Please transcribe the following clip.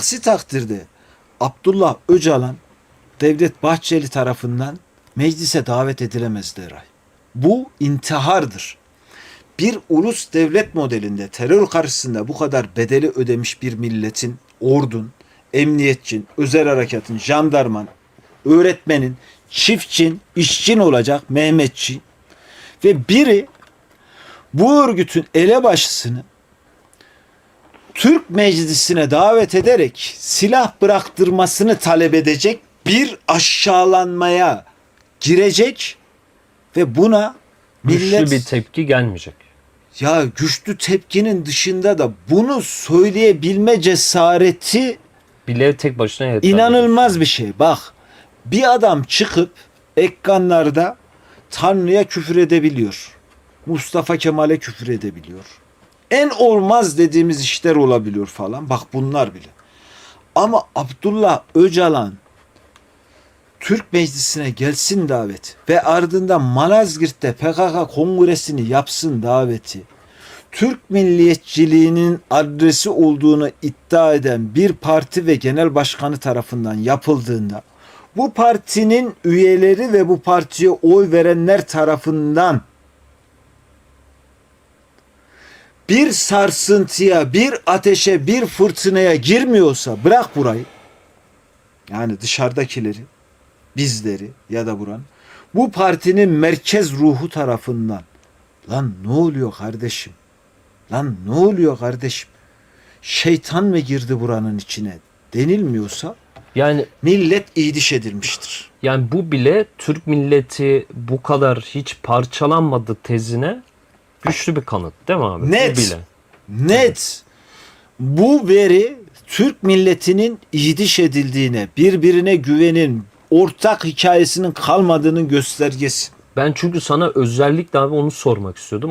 Aksi takdirde Abdullah Öcalan Devlet Bahçeli tarafından meclise davet edilemez Eray. Bu intihardır. Bir ulus devlet modelinde terör karşısında bu kadar bedeli ödemiş bir milletin, ordun, emniyetçin, özel harekatın, jandarman, öğretmenin, çiftçin, işçin olacak Mehmetçi ve biri bu örgütün elebaşısını Türk Meclisi'ne davet ederek silah bıraktırmasını talep edecek bir aşağılanmaya girecek ve buna millet Güçlü bir tepki gelmeyecek. ya güçlü tepkinin dışında da bunu söyleyebilme cesareti Bile tek başına yeterli. İnanılmaz bir şey. Bak bir adam çıkıp ekranlarda Tanrı'ya küfür edebiliyor. Mustafa Kemal'e küfür edebiliyor. En olmaz dediğimiz işler olabiliyor falan. Bak bunlar bile. Ama Abdullah Öcalan Türk Meclisi'ne gelsin davet ve ardından Malazgirt'te PKK kongresini yapsın daveti. Türk milliyetçiliğinin adresi olduğunu iddia eden bir parti ve genel başkanı tarafından yapıldığında bu partinin üyeleri ve bu partiye oy verenler tarafından bir sarsıntıya, bir ateşe, bir fırtınaya girmiyorsa bırak burayı. Yani dışarıdakileri, bizleri ya da buranın bu partinin merkez ruhu tarafından lan ne oluyor kardeşim? Lan ne oluyor kardeşim? Şeytan mı girdi buranın içine denilmiyorsa Yani millet iyiliş edilmiştir. yani bu bile Türk milleti bu kadar hiç parçalanmadı tezine güçlü bir kanıt değil mi abi? Net. Bu bile. Net. Bu veri Türk milletinin iyiliş edildiğine, birbirine güvenin, ortak hikayesinin kalmadığının göstergesi. Ben çünkü sana özellikle abi onu sormak istiyordum.